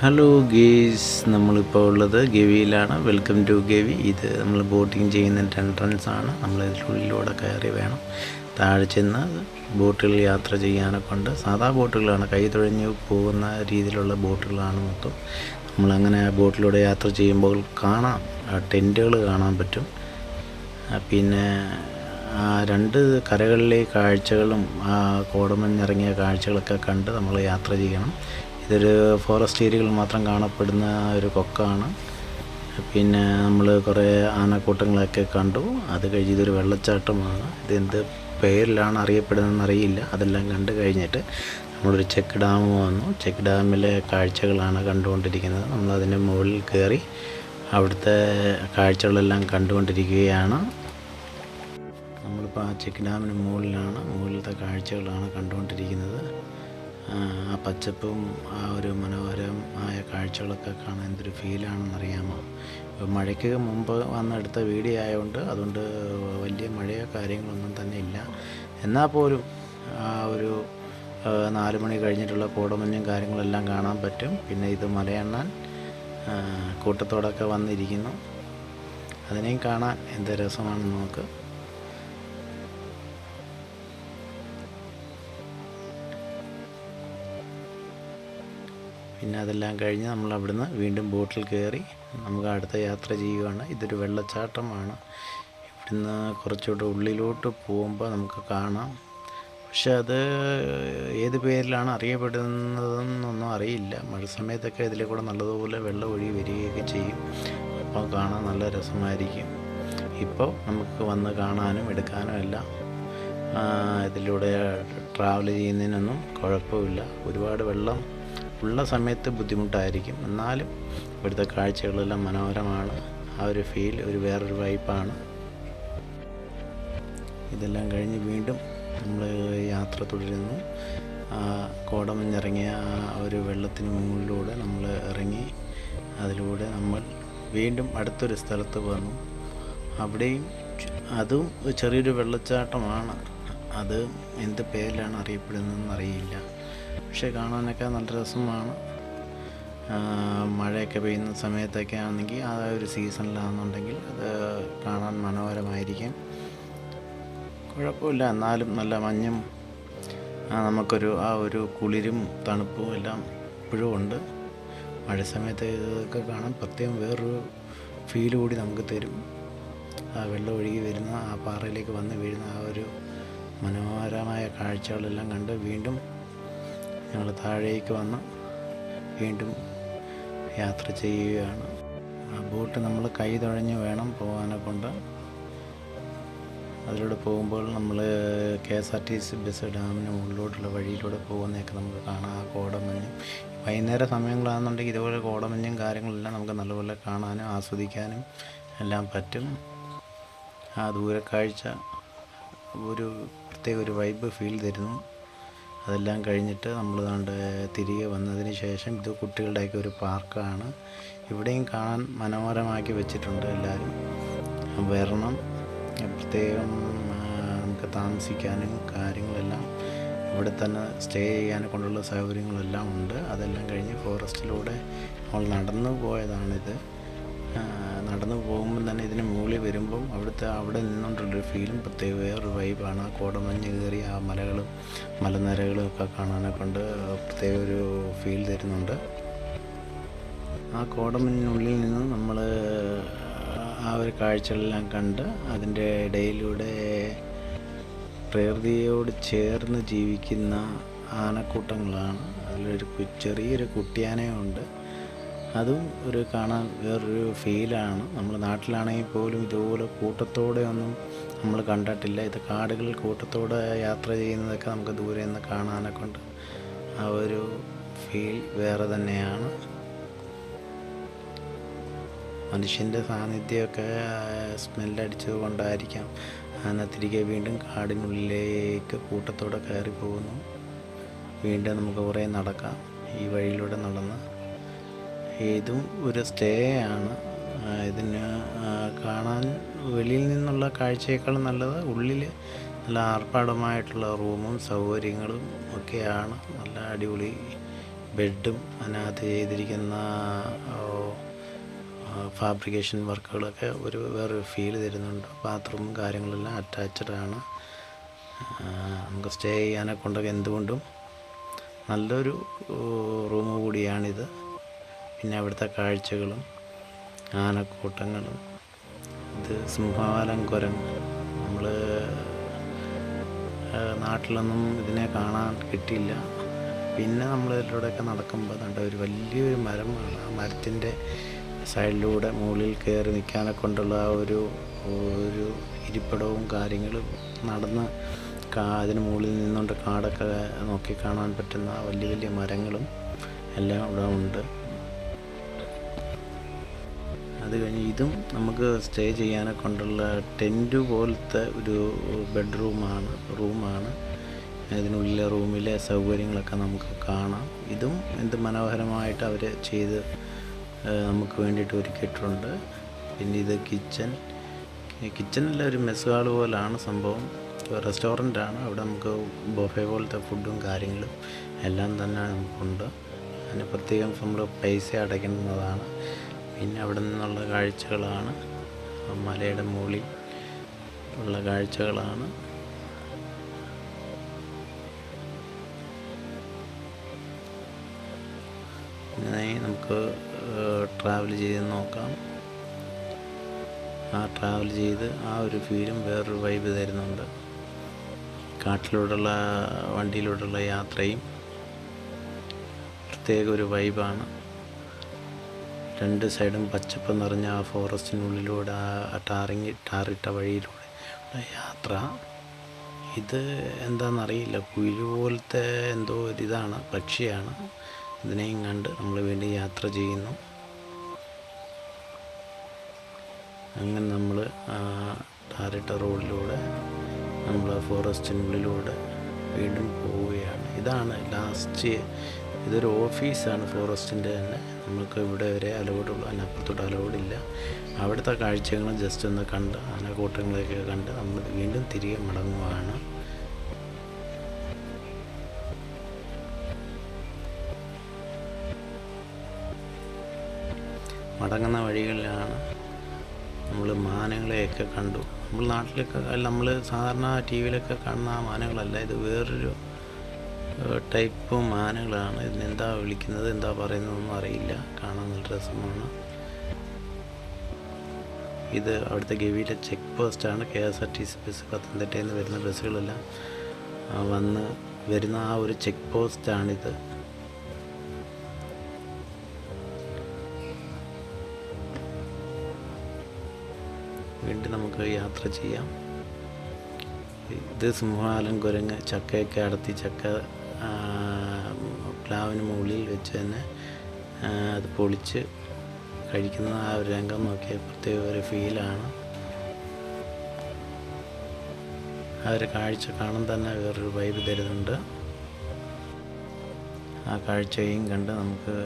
Hello guys. നമ്മളിപ്പോൾ ഉള്ളത് ഗവിയിലാണ്. Welcome to Gavi. ഇത് നമ്മൾ ബോട്ടിങ് ചെയ്യുന്ന എൻട്രൻസ് ആണ്. നമ്മൾ ഇതിനുള്ളിലൂടെ കയറി വേണം. താഴെ ചെന്ന് ബോട്ടുകൾ യാത്ര ചെയ്യാനൊക്കെ ഉണ്ട്. സാധാ ബോട്ടുകളാണ്. കൈ തുഴഞ്ഞ് പോകുന്ന രീതിയിലുള്ള ബോട്ടുകളാണ് മൊത്തം. നമ്മളങ്ങനെ ബോട്ടിലൂടെ യാത്ര ചെയ്യുമ്പോൾ കാണാം. ടെന്റുകൾ കാണാൻ പറ്റും. പിന്നെ ആ രണ്ട് കരകളിലെ കാഴ്ചകളും ആ കോടമഞ്ഞിറങ്ങിയ കാഴ്ചകളൊക്കെ കണ്ട് നമ്മൾ യാത്ര ചെയ്യണം. ഇതൊരു ഫോറസ്റ്റ് ഏരിയകളിൽ മാത്രം കാണപ്പെടുന്ന ഒരു കൊക്കാണ്. പിന്നെ നമ്മൾ കുറേ ആനക്കൂട്ടങ്ങളൊക്കെ കണ്ടു. അത് കഴിഞ്ഞ് ഇതൊരു വെള്ളച്ചാട്ടമാണ്. ഇതെന്ത് പേരിലാണ് അറിയപ്പെടുന്നതെന്ന് അറിയില്ല. അതെല്ലാം കണ്ടു കഴിഞ്ഞിട്ട് നമ്മളൊരു ചെക്ക് ഡാം വന്നു. ചെക്ക് ഡാമിലെ കാഴ്ചകളാണ് കണ്ടുകൊണ്ടിരിക്കുന്നത്. നമ്മളതിന്റെ മുകളിൽ കയറി അവിടുത്തെ കാഴ്ചകളെല്ലാം കണ്ടുകൊണ്ടിരിക്കുകയാണ്. നമ്മളിപ്പോൾ ആ ചെക്ക് ഡാമിന് മുകളിലാണ്. മുകളിലത്തെ കാഴ്ചകളാണ് കണ്ടുകൊണ്ടിരിക്കുന്നത്. ആ, പച്ചപ്പും ആ ഒരു മനോഹരമായ കാഴ്ചകളൊക്കെ കാണാൻ എന്തൊരു ഫീലാണെന്നറിയാമോ? മഴയ്ക്ക് മുമ്പ് വന്നെടുത്ത വീഡിയോ ആയതുകൊണ്ട് അതുകൊണ്ട് വലിയ മഴയോ കാര്യങ്ങളൊന്നും തന്നെ ഇല്ല. എന്നാൽ പോലും ആ ഒരു നാല് മണി കഴിഞ്ഞിട്ടുള്ള കോടമഞ്ഞും കാര്യങ്ങളെല്ലാം കാണാൻ പറ്റും. പിന്നെ ഇത് മലയണ്ണാൻ കൂട്ടത്തോടൊക്കെ വന്നിരിക്കുന്നു. അതിനെയും കാണാൻ എന്ത് രസമാണെന്ന് നോക്ക്. പിന്നെ അതെല്ലാം കഴിഞ്ഞ് നമ്മൾ അവിടുന്ന് വീണ്ടും ബോട്ടിൽ കയറി നമുക്ക് അടുത്ത യാത്ര ചെയ്യുകയാണ് ഇതൊരു വെള്ളച്ചാട്ടമാണ്. ഇവിടുന്ന് കുറച്ചുകൂടെ ഉള്ളിലോട്ട് പോകുമ്പോൾ നമുക്ക് കാണാം. പക്ഷെ അത് ഏത് പേരിലാണ് അറിയപ്പെടുന്നതെന്നൊന്നും അറിയില്ല. മഴ സമയത്തൊക്കെ ഇതിലെ കൂടെ നല്ലതുപോലെ വെള്ളം ഒഴുകി വരികയൊക്കെ ചെയ്യും. അപ്പോൾ കാണാൻ നല്ല രസമായിരിക്കും. ഇപ്പോൾ നമുക്ക് വന്ന് കാണാനും എടുക്കാനും എല്ലാം ഇതിലൂടെ ട്രാവൽ ചെയ്യുന്നതിനൊന്നും കുഴപ്പമില്ല. ഒരുപാട് വെള്ളം ഉള്ള സമയത്ത് ബുദ്ധിമുട്ടായിരിക്കും. എന്നാലും ഇവിടുത്തെ കാഴ്ചകളെല്ലാം മനോഹരമാണ്. ആ ഒരു ഫീൽ ഒരു വേറൊരു വൈപ്പാണ് ഇതെല്ലാം കഴിഞ്ഞ് വീണ്ടും നമ്മൾ യാത്ര തുടരുന്നു. ആ കോടമഞ്ഞിറങ്ങിയ ആ ഒരു വെള്ളത്തിന് മുകളിലൂടെ നമ്മൾ ഇറങ്ങി അതിലൂടെ നമ്മൾ വീണ്ടും അടുത്തൊരു സ്ഥലത്ത് വന്നു. അവിടെയും അതും ചെറിയൊരു വെള്ളച്ചാട്ടമാണ്. അത് എന്ത് പേരിലാണ് അറിയപ്പെടുന്നതെന്ന് അറിയില്ല. പക്ഷേ കാണാനൊക്കെ നല്ല രസമാണ്. മഴയൊക്കെ പെയ്യുന്ന സമയത്തൊക്കെ ആണെങ്കിൽ ആ ഒരു സീസണിലാണെന്നുണ്ടെങ്കിൽ അത് കാണാൻ മനോഹരമായിരിക്കും. കുഴപ്പമില്ല എന്നാലും നല്ല മഞ്ഞും നമുക്കൊരു ആ ഒരു കുളിരും തണുപ്പും എല്ലാം ഇപ്പോഴും ഉണ്ട്. മഴ സമയത്ത് ഇതൊക്കെ കാണാൻ പ്രത്യേകം വേറൊരു ഫീൽ കൂടി നമുക്ക് തരും. ആ വെള്ളം ഒഴുകി വരുന്ന ആ പാറയിലേക്ക് വന്ന് വീഴുന്ന ആ ഒരു മനോഹരമായ കാഴ്ചകളെല്ലാം കണ്ട് വീണ്ടും ഞങ്ങൾ താഴേക്ക് വന്ന് വീണ്ടും യാത്ര ചെയ്യുകയാണ്. ആ ബോട്ട് നമ്മൾ കൈ തുഴഞ്ഞ് വേണം പോകാനെ കൊണ്ട് അതിലൂടെ പോകുമ്പോൾ നമ്മൾ K S R T C bus ഡാമിന് മുകളിലോട്ടുള്ള വഴിയിലൂടെ പോകുന്നതൊക്കെ നമുക്ക് കാണാം. ആ കോടമഞ്ഞും വൈകുന്നേര സമയങ്ങളാണെന്നുണ്ടെങ്കിൽ ഇതുപോലെ കോടമഞ്ഞും കാര്യങ്ങളെല്ലാം നമുക്ക് നല്ലപോലെ കാണാനും ആസ്വദിക്കാനും എല്ലാം പറ്റും. ആ ദൂരക്കാഴ്ച ഒരു പ്രത്യേക ഒരു വൈബ് ഫീൽ തരുന്നു. അതെല്ലാം കഴിഞ്ഞിട്ട് നമ്മൾ കണ്ട് തിരികെ വന്നതിന് ശേഷം ഇത് കുട്ടികളുടെയൊക്കെ ഒരു പാർക്കാണ്. ഇവിടെയും കാണാൻ മനോഹരമാക്കി വെച്ചിട്ടുണ്ട് എല്ലാവരും. വരണം പ്രത്യേകം നമുക്ക് താമസിക്കാനും കാര്യങ്ങളെല്ലാം ഇവിടെ തന്നെ സ്റ്റേ ചെയ്യാനെ കൊണ്ടുള്ള സൗകര്യങ്ങളെല്ലാം ഉണ്ട്. അതെല്ലാം കഴിഞ്ഞ് ഫോറസ്റ്റിലൂടെ നമ്മൾ നടന്നു പോയതാണിത്. നടന്നു പോകുമ്പോൾ തന്നെ ഇതിന് മുകളിൽ വരുമ്പം അവിടുത്തെ അവിടെ നിന്നുകൊണ്ടുള്ളൊരു ഫീലും പ്രത്യേക വേറൊരു വൈബാണ് ആ കോടമഞ്ഞ് കയറി ആ മലകളും മലനിരകളും ഒക്കെ കാണാനെ കൊണ്ട് പ്രത്യേക ഒരു ഫീൽ തരുന്നുണ്ട്. ആ കോടമഞ്ഞിനുള്ളിൽ നിന്ന് നമ്മൾ ആ ഒരു കാഴ്ചകളെല്ലാം കണ്ട് അതിന്റെ ഇടയിലൂടെ പ്രകൃതിയോട് ചേർന്ന് ജീവിക്കുന്ന ആനക്കൂട്ടങ്ങളാണ്. അതിലൊരു ചെറിയൊരു കുട്ടിയാനയുണ്ട്. അതും ഒരു കാണാൻ വേറൊരു ഫീലാണ്. നമ്മൾ നാട്ടിലാണെങ്കിൽ പോലും ഇതുപോലെ കൂട്ടത്തോടെ ഒന്നും നമ്മൾ കണ്ടിട്ടില്ല. ഇത് കാടുകളിൽ കൂട്ടത്തോടെ യാത്ര ചെയ്യുന്നതൊക്കെ നമുക്ക് ദൂരെ നിന്ന് കാണാനൊക്കെ ഉണ്ട്. ആ ഒരു ഫീൽ വേറെ തന്നെയാണ്. മനുഷ്യന്റെ സാന്നിധ്യമൊക്കെ സ്മെല്ലടിച്ചത് കൊണ്ടായിരിക്കാം. അങ്ങനെ തിരികെ വീണ്ടും കാടിനുള്ളിലേക്ക് കൂട്ടത്തോടെ കയറി പോകുന്നു വീണ്ടും നമുക്ക് കുറേ നടക്കാം. ഈ വഴിയിലൂടെ നടന്ന് ഇതും ഒരു സ്റ്റേ ആണ് ഇതിന് കാണാൻ വെളിയിൽ നിന്നുള്ള കാഴ്ചയേക്കാൾ നല്ലത് ഉള്ളിൽ നല്ല ആർഭാടമായിട്ടുള്ള റൂമും സൗകര്യങ്ങളും ഒക്കെയാണ്. നല്ല അടിപൊളി ബെഡും അതിനകത്ത് ചെയ്തിരിക്കുന്ന ഫാബ്രിക്കേഷൻ വർക്കുകളൊക്കെ ഒരു വേറൊരു ഫീൽ തരുന്നുണ്ട്. ബാത്റൂമും കാര്യങ്ങളെല്ലാം അറ്റാച്ച്ഡ് ആണ്. നമുക്ക് സ്റ്റേ ചെയ്യാനെ കൊണ്ടൊക്കെ എന്തുകൊണ്ടും നല്ലൊരു റൂം കൂടിയാണിത്. പിന്നെ അവിടുത്തെ കാഴ്ചകളും ആനക്കൂട്ടങ്ങളും ഇത് സിംഹവാലം കുരങ്ങ് നമ്മൾ നാട്ടിലൊന്നും ഇതിനെ കാണാൻ കിട്ടിയില്ല. പിന്നെ നമ്മൾ ഇതിലൂടെയൊക്കെ നടക്കുമ്പോൾ കണ്ട ഒരു വലിയൊരു മരമാണ് ആ മരത്തിന്റെ സൈഡിലൂടെ മുകളിൽ കയറി നിൽക്കാനെ കൊണ്ടുള്ള ആ ഒരു ഒരു ഇരിപ്പിടവും കാര്യങ്ങളും നടന്ന് കാ അതിന് മുകളിൽ നിന്നുകൊണ്ട് കാടൊക്കെ നോക്കി കാണാൻ പറ്റുന്ന വലിയ വലിയ മരങ്ങളും എല്ലാം ഇവിടെ ഉണ്ട്. അത് കഴിഞ്ഞ് ഇതും നമുക്ക് സ്റ്റേ ചെയ്യാനെ കൊണ്ടുള്ള ടെന്റ് പോലത്തെ ഒരു ബെഡ്റൂമാണ് റൂമാണ്. ഇതിനുള്ളിലെ റൂമിലെ സൗകര്യങ്ങളൊക്കെ നമുക്ക് കാണാം. ഇതും എന്ത് മനോഹരമായിട്ട് അവർ ചെയ്ത് നമുക്ക് വേണ്ടിയിട്ട് ഒരുക്കിയിട്ടുണ്ട്. പിന്നെ ഇത് കിച്ചൺ. കിച്ചണിലെ ഒരു മെസ് പോലാണ് സംഭവം. റെസ്റ്റോറന്റ് ആണ് അവിടെ നമുക്ക് ബൊഫെ പോലത്തെ ഫുഡും കാര്യങ്ങളും എല്ലാം തന്നെ നമുക്കുണ്ട്. അതിന് പ്രത്യേകം നമ്മൾ പൈസ അടയ്ക്കുന്നതാണ്. പിന്നെ അവിടെ നിന്നുള്ള കാഴ്ചകളാണ്. മലയുടെ മുകളിൽ ഉള്ള കാഴ്ചകളാണ്. നമുക്ക് ട്രാവൽ ചെയ്ത് നോക്കാം. ആ ട്രാവൽ ചെയ്ത് ആ ഒരു ഫീലും വേറൊരു വൈബ് തരുന്നുണ്ട്. കാട്ടിലൂടെയുള്ള വണ്ടിയിലൂടെയുള്ള യാത്രയും പ്രത്യേക ഒരു വൈബാണ് രണ്ട് സൈഡും പച്ചപ്പ് നിറഞ്ഞ ആ ഫോറസ്റ്റിനുള്ളിലൂടെ ആ ടാറിങ് ടാറിട്ട വഴിയിലൂടെ യാത്ര. ഇത് എന്താണെന്നറിയില്ല കുയിൽ പോലത്തെ എന്തോ ഒരു ഇതാണ് പക്ഷിയാണ്. ഇതിനെയും കണ്ട് നമ്മൾ വീണ്ടും യാത്ര ചെയ്യുന്നു. അങ്ങനെ നമ്മൾ ടാറിട്ട റോഡിലൂടെ നമ്മൾ ഫോറസ്റ്റിനുള്ളിലൂടെ വീണ്ടും പോവുകയാണ്. ഇതാണ് ലാസ്റ്റ് ഇതൊരു ഓഫീസാണ് ഫോറസ്റ്റിന്റെ തന്നെ. നമുക്ക് ഇവിടെ വരെ അലൗഡുള്ളൂ അതിനപ്പുറത്തോട്ട് അലൗഡില്ല അവിടുത്തെ കാഴ്ചകളും ജസ്റ്റ് ഒന്ന് കണ്ട് ആനക്കൂട്ടങ്ങളെയൊക്കെ കണ്ട് നമ്മൾ വീണ്ടും തിരികെ മടങ്ങുവാണ്. മടങ്ങുന്ന വഴികളിലാണ് നമ്മൾ മാനങ്ങളെയൊക്കെ കണ്ടു. നമ്മൾ നാട്ടിലൊക്കെ നമ്മൾ സാധാരണ ടി വിയിലൊക്കെ കാണുന്ന ആ മാനങ്ങളല്ല ഇത് വേറൊരു ടൈപ്പ് മാനകളാണ്. ഇതിനെന്താ വിളിക്കുന്നത് എന്താ പറയുന്നതൊന്നും അറിയില്ല. കാണാൻ നല്ല രസമാണ്. ഇത് അവിടുത്തെ ഗവിയിലെ ചെക്ക് പോസ്റ്റാണ് K S R T C bus പത്തനംതിട്ടയിൽ നിന്ന് വരുന്ന ബസ്സുകളെല്ലാം വന്ന് വരുന്ന ആ ഒരു ചെക്ക് പോസ്റ്റാണിത് വീണ്ടും നമുക്ക് യാത്ര ചെയ്യാം. ഇത് സിംഹാലം കുരങ്ങ് ചക്കയൊക്കെ അടത്തി ചക്ക പ്ലാവിന് മുകളിൽ വെച്ച് തന്നെ അത് പൊളിച്ച് കഴിക്കുന്ന ആ ഒരു രംഗം നോക്കിയാൽ പ്രത്യേക ഒരു ഫീലാണ് ആ ഒരു കാഴ്ച കാണാൻ തന്നെ വേറൊരു വൈബ് തരുന്നുണ്ട്. ആ കാഴ്ചയും കണ്ട് നമുക്ക്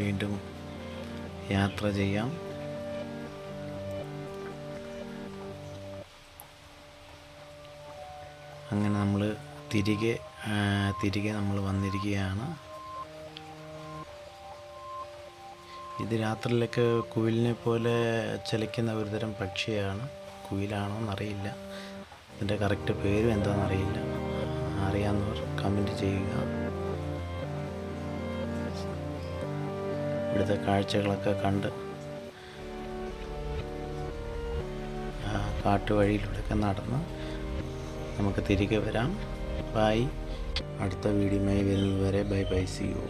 വീണ്ടും യാത്ര ചെയ്യാം. അങ്ങനെ നമ്മൾ തിരികെ തിരികെ നമ്മൾ വന്നിരിക്കുകയാണ്. ഇത് രാത്രിയിലൊക്കെ കുയിലിനെ പോലെ ചലിക്കുന്ന ഒരുതരം പക്ഷിയാണ്. കുയിലാണോ എന്നറിയില്ല. ഇതിന്റെ കറക്റ്റ് പേരും എന്താണെന്നറിയില്ല. അറിയാവുന്നവർ കമന്റ് ചെയ്യുക. ഇവിടുത്തെ കാഴ്ചകളൊക്കെ കണ്ട് കാട്ടുവഴിയിലൂടെയൊക്കെ നടന്ന് നമുക്ക് തിരികെ വരാം. ബൈ അടുത്ത വീഡിയോയുമായി വരുന്നത് വരെ ബൈ ബൈ. C U